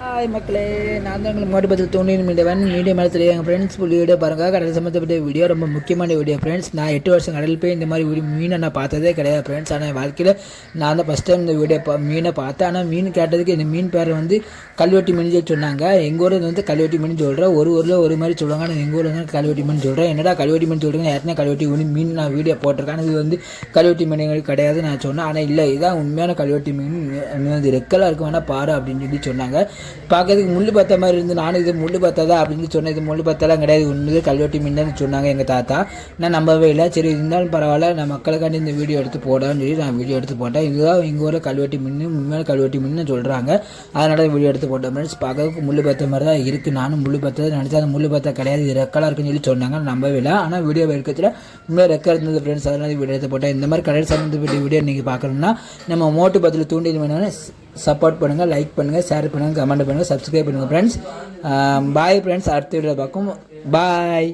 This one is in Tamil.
ஹாய் மக்களே. நான் தான் உங்களுக்கு மோடி பதில் தோண்டி மீடியவன் மீடியா மேலே தெரியும் எங்கள் ஃப்ரெண்ட்ஸ் ஃபுல் வீடியோ பாருங்கள் கடல் சம்மந்தப்பட்ட வீடியோ ரொம்ப முக்கியமான வீடியோ ஃப்ரெண்ட்ஸ் நான் எட்டு வருஷம் கடல் போய் இந்த மாதிரி வீடியோ மீனை நான் பார்த்ததே கிடையாது ஃப்ரெண்ட்ஸ் ஆனால் என் வாழ்க்கையில் நான் தான் ஃபஸ்ட் டைம் இந்த வீடியோ பா மீனை பார்த்தேன். ஆனால் மீன் கேட்டதுக்கு இந்த மீன் பேர் வந்து கல்வெட்டி மீன் சொல்லி சொன்னாங்க. எங்கள் ஊரில் வந்து கல்வெட்டி மீன் சொல்கிறேன் ஒரு ஊரில் ஒரு மாதிரி சொல்லுவாங்க. ஆனால் எங்கள் ஊரில் வந்து கல்வெட்டி மீன் சொல்கிறேன் என்னடா கல்வெட்டி மீன் சொல்கிறேன் ஏற்கனவே கல்வெட்டி மீன் மீன் நான் வீடியோ போட்டிருக்கேன். இது வந்து கல்வெட்டி மீன் கிடையாது நான் சொன்னேன். ஆனால் இல்லை இதான் உண்மையான கல்வெட்டி மீன். வந்து ரெக்கலாக இருக்கும். வேணால் பாரு அப்படின்னு சொல்லி சொன்னாங்க. பார்க்கறதுக்கு முள்ளு பார்த்த மாதிரி இருந்து நானும் இது முள்ளு பார்த்ததா அப்படின்னு சொன்னேன். இது முள்ளு பார்த்தாலாம் கிடையாது. உண்மையிலே கல்வெட்டி மின்னன்னு சொன்னாங்க எங்கள் தாத்தா. நான் நம்பவே இல்லை. சரி இருந்தாலும் பரவாயில்ல. நான் மக்களுக்காண்டி இந்த வீடியோ எடுத்து போடான்னு சொல்லி நான் வீடியோ எடுத்து போட்டேன். இதுதான் எங்கள் ஊரில் கல்வெட்டி மின்னு உண்மையான கல்வெட்டி மின்னு சொல்கிறாங்க அதனால் வீடியோ எடுத்து போட்டேன் ஃப்ரெண்ட்ஸ் பார்க்கறதுக்கு முள்ளு பத்த மாதிரி தான் இருக்குது நானும் முள்ளு பத்ததை நினச்சா அந்த முள்ளு பார்த்தா கிடையாது. இது ரெக்கலாக இருக்குன்னு சொல்லி சொன்னாங்க. நம்பவே இல்லை. ஆனால் வீடியோ எடுக்கிறதுல உண்மையாக ரெக்கா இருந்தது ஃப்ரெண்ட்ஸ் அதனால வீடியோ எடுத்து போட்டேன். இந்த மாதிரி கடல் சம்மந்தப்பட்ட வீடியோ நீங்கள் பார்க்கணும்னா நம்ம மோட்டு பத்தில் தூண்டில் வேணும்னா சப்போர்ட் பண்ணுங்கள் லைக் பண்ணுங்கள் ஷேர் பண்ணுங்கள் கமெண்ட் பண்ணுங்கள் சப்ஸ்கிரைப் பண்ணுங்கள் ஃப்ரெண்ட்ஸ் பாய் ஃப்ரெண்ட்ஸ் அடுத்த வீடியோ பார்க்கும் பாய்